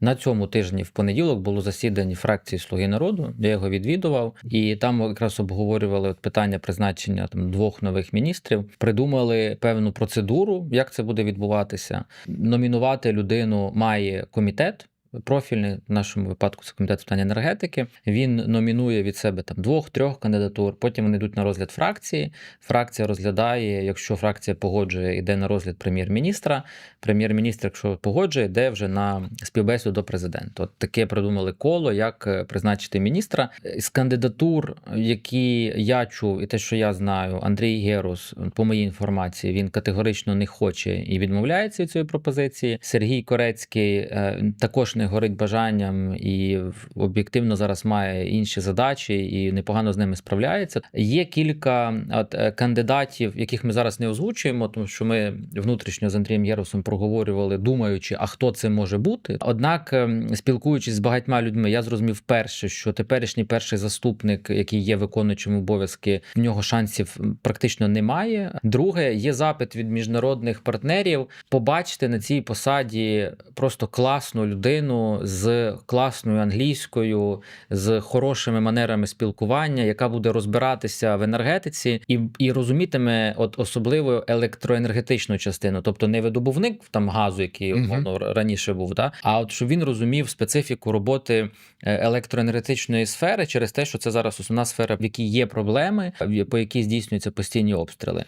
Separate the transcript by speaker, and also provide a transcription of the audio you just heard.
Speaker 1: На цьому тижні в понеділок було засідання фракції Слуги народу. Я його відвідував, і там якраз обговорювали питання призначення там двох нових міністрів. Придумали певну процедуру, як це буде відбуватися. Номінувати людину має комітет. Профільний в нашому випадку це комітет питань енергетики. Він номінує від себе там двох-трьох кандидатур. Потім вони йдуть на розгляд фракції. Фракція розглядає, якщо фракція погоджує, йде на розгляд прем'єр-міністра. Прем'єр-міністр, якщо погоджує, йде вже на співбесіду до президента. От таке придумали коло, як е, призначити міністра. З кандидатур, які я чув, і те, що я знаю, Андрій Герус, по моїй інформації, він категорично не хоче і відмовляється від цієї пропозиції. Сергій Корецький е, також не горить бажанням і об'єктивно зараз має інші задачі і непогано з ними справляється. Є кілька от, е, кандидатів, яких ми зараз не озвучуємо, тому що ми внутрішньо з Андрієм Єрусом проговорювали, думаючи, а хто це може бути. Однак, ем, спілкуючись з багатьма людьми, я зрозумів перше, що теперішній перший заступник, який є виконуючим обов'язки, в нього шансів практично немає. Друге, є запит від міжнародних партнерів побачити на цій посаді просто класну людину з класною англійською, з хорошими манерами спілкування, яка буде розбиратися в енергетиці і, і розумітиме от особливо електроенергетичну частину, тобто не видобувник там газу, який
Speaker 2: Мгм.
Speaker 1: умовно раніше був, да? а от щоб він розумів специфіку роботи е, електроенергетичної сфери через те, що це зараз основна сфера, в якій є проблеми, по якій здійснюються постійні обстріли.